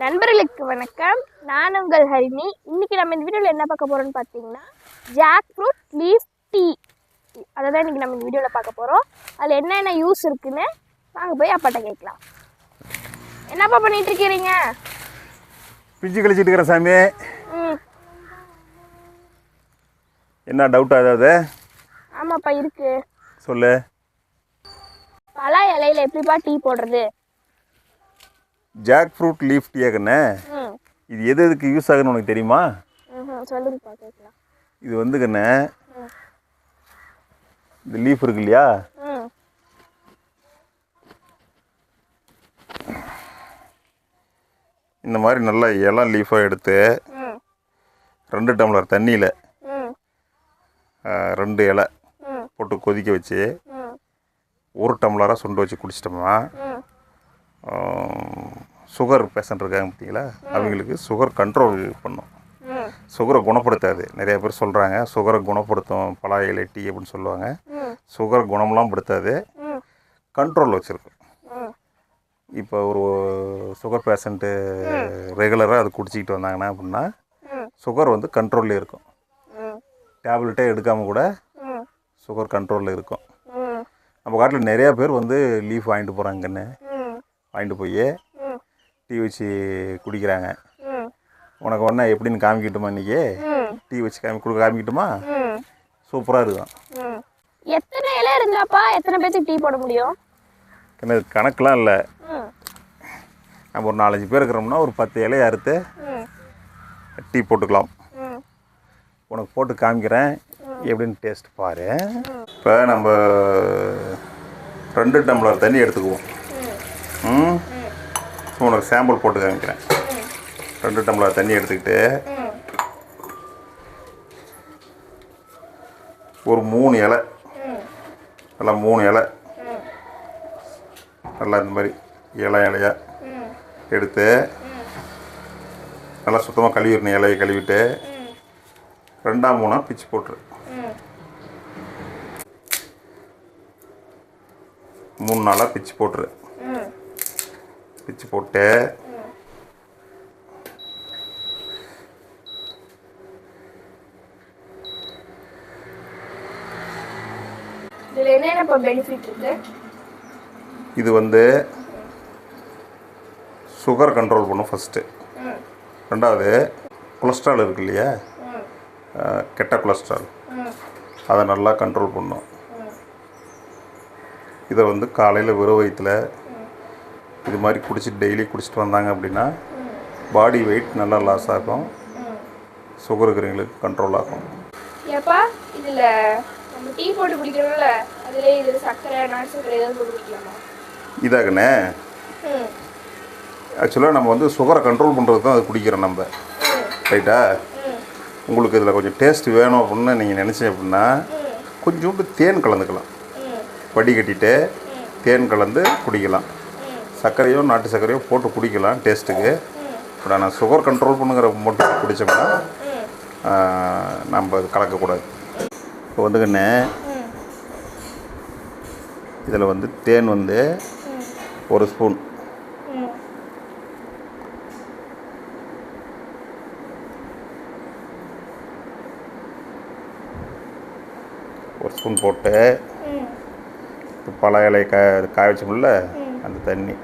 நண்பர்களுக்கு வணக்கம். நான் உங்கள் ஹரிணி. இன்னைக்கு நம்ம இந்த வீடியோவில் என்ன பார்க்க போறோம்னு பார்த்தீங்கன்னா ஜாக் ஃப்ரூட் லீஃப் டீ அதை தான் இன்னைக்கு நம்ம இந்த வீடியோவில் பார்க்க போகிறோம் அதில் என்னென்ன யூஸ் இருக்குன்னு நாங்கள் போய் அப்பாட்ட கேட்கலாம். என்னப்பா பண்ணிட்டு இருக்கிறீங்க பிச்சு கழிச்சிட்டு இருக்கிறேன் சாமி. ம். என்ன டவுட் ஏதாவது? ஆமாப்பா இருக்கு. சொல்லு. பல இலையில எப்படிப்பா டீ போடுறது? ஜாக் ஃப்ரூட் லீஃப் டீயாக்கண்ணே ம். இது எது எதுக்கு யூஸ் ஆகுன்னு உனக்கு தெரியுமா? இது வந்து கண்ணே இந்த லீஃப் இருக்கு இல்லையா? இந்த மாதிரி நல்லா இளம் லீஃபாக எடுத்து ரெண்டு டம்ளர் தண்ணியில் ரெண்டு இலை போட்டு கொதிக்க வச்சு ஒரு டம்ளராக சுண்டு வச்சு குடிச்சிட்டோம்னா சுகர் பேஷண்ட் இருக்காங்க பார்த்தீங்களா? அவங்களுக்கு சுகர் கண்ட்ரோல் பண்ணும். சுகரை குணப்படுத்தாது. நிறைய பேர் சொல்கிறாங்க சுகரை குணப்படுத்தும் பலா இலை டீ அப்படின்னு சொல்லுவாங்க. சுகர் குணம்லாம் படுத்தாது. கண்ட்ரோல் வச்சுருக்கும். இப்போ ஒரு சுகர் பேஷண்ட்டு ரெகுலராக அது குடிச்சிக்கிட்டு வந்தாங்கன்னா அப்படின்னா சுகர் வந்து கண்ட்ரோலில் இருக்கும். டேப்லெட்டே எடுக்காமல் கூட சுகர் கண்ட்ரோலில் இருக்கும். நம்ம காட்டில் நிறையா பேர் வந்து லீஃப் வாங்கிட்டு போகிறாங்கன்னு வாங்கிட்டு போய் டீ வச்சு குடிக்கிறாங்க. உனக்கு ஒன்றா எப்படின்னு காமிக்கட்டுமா இன்றைக்கி டீ வச்சு காமி கொடுக்க காமிக்கட்டுமா? சூப்பராக இருக்கும். எத்தனை இலை இருந்தாப்பா எத்தனை பேத்துக்கு டீ போட முடியும்? எனக்கு கணக்கெலாம் இல்லை. நம்ம ஒரு நாலஞ்சு பேர் இருக்கிறோம்னா ஒரு பத்து இலையை அறுத்து டீ போட்டுக்கலாம். உனக்கு போட்டு காமிக்கிறேன். எப்படின்னு டேஸ்ட் பாரு. இப்போ நம்ம ரெண்டு டம்ளர் தண்ணி எடுத்துக்குவோம். ம்? ஸோ உனக்கு சாம்பிள் போட்டு காமிக்கிறேன். ரெண்டு டம்ளர் தண்ணி எடுத்துக்கிட்டு ஒரு மூணு இலை. நல்லா மூணு இலை. நல்லா இந்த மாதிரி இலை இலையாக எடுத்து நல்லா சுத்தமாக கழுவிடணும் இலையை கழுவிட்டு. ரெண்டாம் மூணாக பிச்சு போட்டுரு. மூணு நாளாக பிச்சு போட்டுரு. பிச்சு போட்டு. இது வந்து சுகர் கண்ட்ரோல் பண்ணும் ஃபஸ்ட்டு ரெண்டாவது கொலஸ்ட்ரால் இருக்கு இல்லையா? கெட்ட கொலஸ்ட்ரால் அதை நல்லா கண்ட்ரோல் பண்ணும். இதை வந்து காலையில் வெறும் வயிற்றுல இது மாதிரி குடிச்சிட்டு டெய்லி குடிச்சிட்டு வந்தாங்க அப்படின்னா பாடி வெயிட் நல்லா லாஸ் ஆகும். சுகர் இருக்கிறவங்களுக்கு கண்ட்ரோல் ஆகும். ஏப்பா இதில் நம்ம டீ போட்டு குடிக்கிறோம்ல அதில் இது சர்க்கரை நாட்டு சர்க்கரை ஏதாவது போட்டு குடிக்கலாமா? இதாகண்ணே ஆக்சுவலாக நம்ம வந்து சுகரை கண்ட்ரோல் பண்ணுறது தான் அது குடிக்கிறோம் நம்ம. ரைட்டா உங்களுக்கு இதில் கொஞ்சம் டேஸ்ட் வேணும் அப்படின்னு நீங்கள் நினச்சீங்க அப்படின்னா கொஞ்சோண்டு தேன் கலந்துக்கலாம். வடிகட்டிட்டு தேன் கலந்து குடிக்கலாம். சர்க்கரையோ நாட்டு சர்க்கரையோ போட்டு குடிக்கலாம் டேஸ்ட்டுக்கு. இப்போ நான் ஆனால் சுகர் கண்ட்ரோல் பண்ணுங்கிற மட்டும் குடித்தோம்னா நம்ம அது கலக்கக்கூடாது. இப்போ வந்துக்கண்ணே இதில் வந்து தேன் வந்து ஒரு ஸ்பூன் ஒரு ஸ்பூன் போட்டு பல இலை காய காய வச்சோம்ல அந்த தண்ணி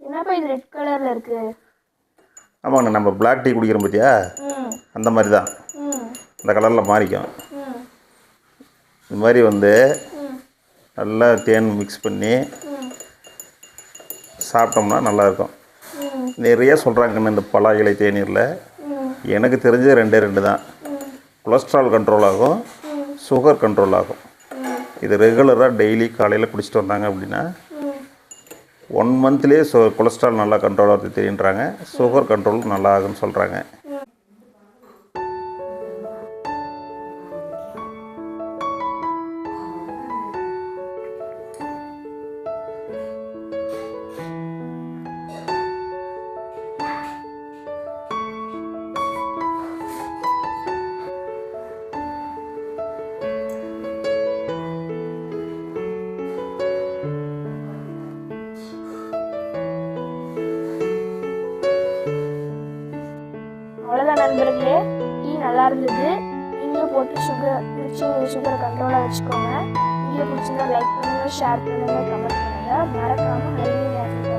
என்னப்பா இது ரெட் கலரில் இருக்கு. ஆமாங்கண்ணா நம்ம பிளாக் டீ குடிக்கிறோம் பார்த்தியா அந்த மாதிரி தான் அந்த கலரில் மாறிக்கும். ம். இந்த மாதிரி வந்து நல்லா தேன் மிக்ஸ் பண்ணி சாப்பிட்டோம்னா நல்லாயிருக்கும். நிறைய சொல்கிறாங்கண்ணா இந்த பலா இலை தேநீரில். எனக்கு தெரிஞ்ச ரெண்டே ரெண்டு தான். கொலஸ்ட்ரால் கண்ட்ரோல் ஆகும் சுகர் கண்ட்ரோல் ஆகும். இது ரெகுலராக டெய்லி காலையில் குடிச்சிட்டு வந்தாங்க அப்படின்னா ஒன் மந்த்லேயே சு கொலஸ்ட்ரால் நல்லா கண்ட்ரோல் ஆகுது தெரியுன்றாங்க. சுகர் கண்ட்ரோல் நல்லா ஆகுன்னு சொல்கிறாங்க நல்லா இருந்தது. நீங்களும் போட்டு சுகர் குடிச்சு சுகரை கண்ட்ரோலாக வச்சுக்கோங்க. வீடியோ பிடிச்சிருந்தா லைக் பண்ணுங்கள் ஷேர் பண்ணுங்கள் கமெண்ட் பண்ணுங்கள் மறக்காமல் ஹெல்தி